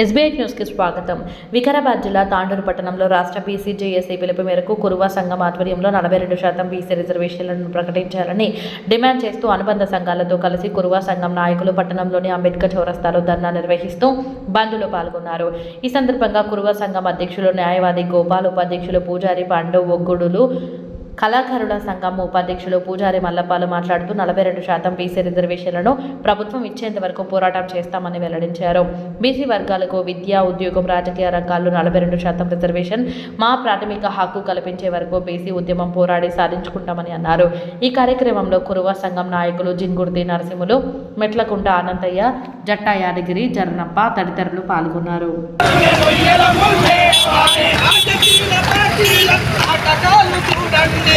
SBI న్యూస్కి స్వాగతం. వికారాబాద్ జిల్లా తాండూరు పట్టణంలో రాష్ట్ర బీసీ పిలుపు మేరకు కురువా సంఘం ఆధ్వర్యంలో నలభై రెండు శాతం బీసీ రిజర్వేషన్లను ప్రకటించాలని డిమాండ్ చేస్తూ అనుబంధ సంఘాలతో కలిసి కురువా సంఘం నాయకులు పట్టణంలోని అంబేద్కర్ చౌరస్తాలో ధర్నా నిర్వహిస్తూ బంద్లో పాల్గొన్నారు. ఈ సందర్భంగా కురువా సంఘం అధ్యక్షులు న్యాయవాది గోపాల్ ఉపాధ్యక్షులు పూజారి పాండవ్ ఒగ్గుడులు కళాకారుల సంఘం ఉపాధ్యక్షులు పూజారి మల్లపాలు మాట్లాడుతూ నలభై రెండు శాతం బీసీ రిజర్వేషన్లను ప్రభుత్వం ఇచ్చేంత వరకు పోరాటం చేస్తామని వెల్లడించారు. బీసీ వర్గాలకు విద్య ఉద్యోగం రాజకీయ రంగాల్లో నలభై రెండు శాతం రిజర్వేషన్ మా ప్రాథమిక హక్కు కల్పించే వరకు బీసీ ఉద్యమం పోరాడి సాధించుకుంటామని అన్నారు. ఈ కార్యక్రమంలో కురువ సంఘం నాయకులు జింగుర్తి నరసింహులు మెట్లకుంట ఆనందయ్య జట్టా యాదగిరి జర్నప్ప తదితరులు పాల్గొన్నారు. చూడండి.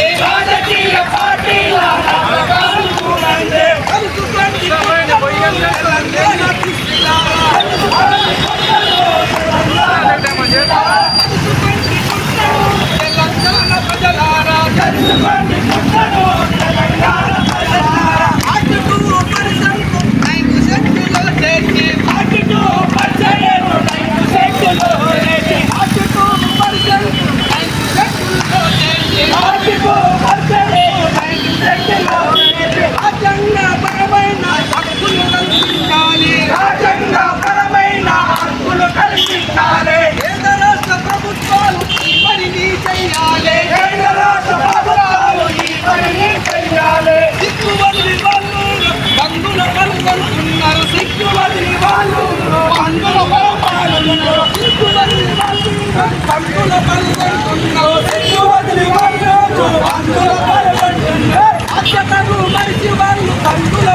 బంధుల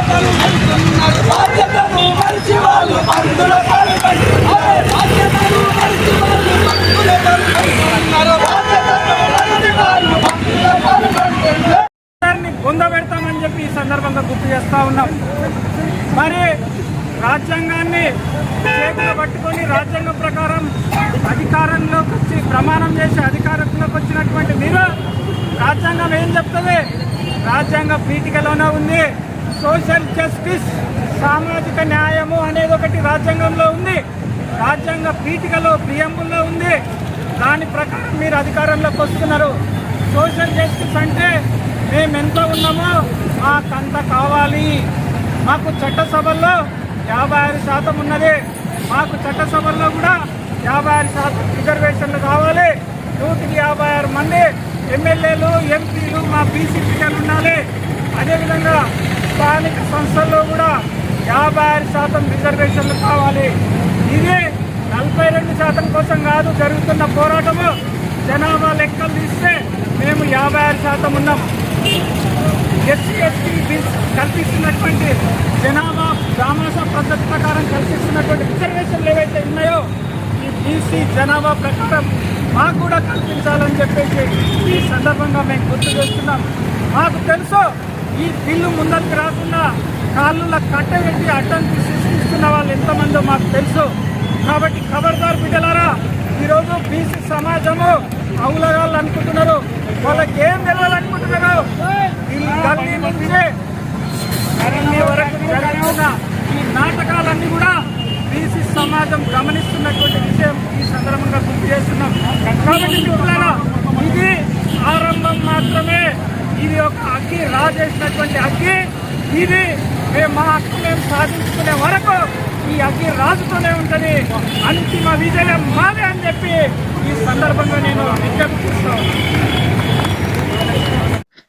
రాజ్యాంగాన్ని చేతిలో పట్టుకొని రాజ్యాంగం ప్రకారం అధికారంలోకి వచ్చి ప్రమాణం చేసి అధికారంలోకి వచ్చినటువంటి మీరు రాజ్యాంగం ఏం చెప్తుంది? రాజ్యాంగ పీఠికలోనే ఉంది. సోషల్ జస్టిస్ సామాజిక న్యాయము అనేది ఒకటి రాజ్యాంగంలో ఉంది. రాజ్యాంగ పీఠికలో ప్రియంబుల్లో ఉంది. దాని ప్రకారం మీరు అధికారంలోకి వస్తున్నారు. సోషల్ జస్టిస్ అంటే మేము ఎంత ఉన్నామో మాకంత కావాలి. మాకు చట్టసభల్లో యాభై ఆరు శాతం ఉన్నది. మాకు చట్టసభల్లో కూడా యాభై ఆరు శాతం రిజర్వేషన్లు కావాలి. నూటికి యాభై ఆరు మంది ఎమ్మెల్యేలు ఎంపీలు మా బీసీ పిల్లలు ఉండాలి. అదేవిధంగా స్థానిక సంస్థల్లో కూడా యాభై ఆరు శాతం రిజర్వేషన్లు కావాలి. ఇది నలభై రెండు శాతం కోసం కాదు జరుగుతున్న పోరాటము. జనాభా లెక్కలు తీస్తే మేము యాభై ఆరు శాతం ఉన్నాం. ఎస్సీ ఎస్టీ కల్పిస్తున్నటువంటి జనాభా గ్రామాస పద్ధతి ప్రకారం కల్పిస్తున్నటువంటి రిజర్వేషన్లు ఏవైతే ఉన్నాయో ఈ బీసీ జనాభా ప్రకారం మాకు కూడా కల్పించాలని చెప్పేసి ఈ సందర్భంగా మేము గుర్తు చేస్తున్నాం. మాకు తెలుసు ఈ బిల్లు ముందరికి రాకుండా కాళ్ళలో కట్టబెట్టి అడ్డంకి సృష్టిస్తున్న వాళ్ళు ఎంతమందో మాకు తెలుసు. కాబట్టి ఖబర్దార్ బిడ్డలారా ఈరోజు బీసీ సమాజము అవులగాళ్ళు అనుకుంటున్నారు. వాళ్ళకి ఏం వెళ్ళాలనుకుంటున్నారు గల్లీ నుంచే అరణ్య వరకు జరుగుతున్న ఈ నాటకాలన్నీ కూడా బీసీ సమాజం గమనిస్తున్నటువంటి విషయం ఈ సందర్భంగా గుర్తు చేస్తున్నాం. కాబట్టి మిత్రులారా ఇది ఆరంభం మాత్రమే. ఇది ఒక అగ్గి రాజేసినటువంటి అగ్గి ఇది మేము మా హక్కు మేము సాధించుకునే వరకు ఈ అగ్గి రాజుతూనే ఉంటుంది. అంతిమ విజయం మాదే అని చెప్పి ఈ సందర్భంగా నేను విజ్ఞప్తిస్తాను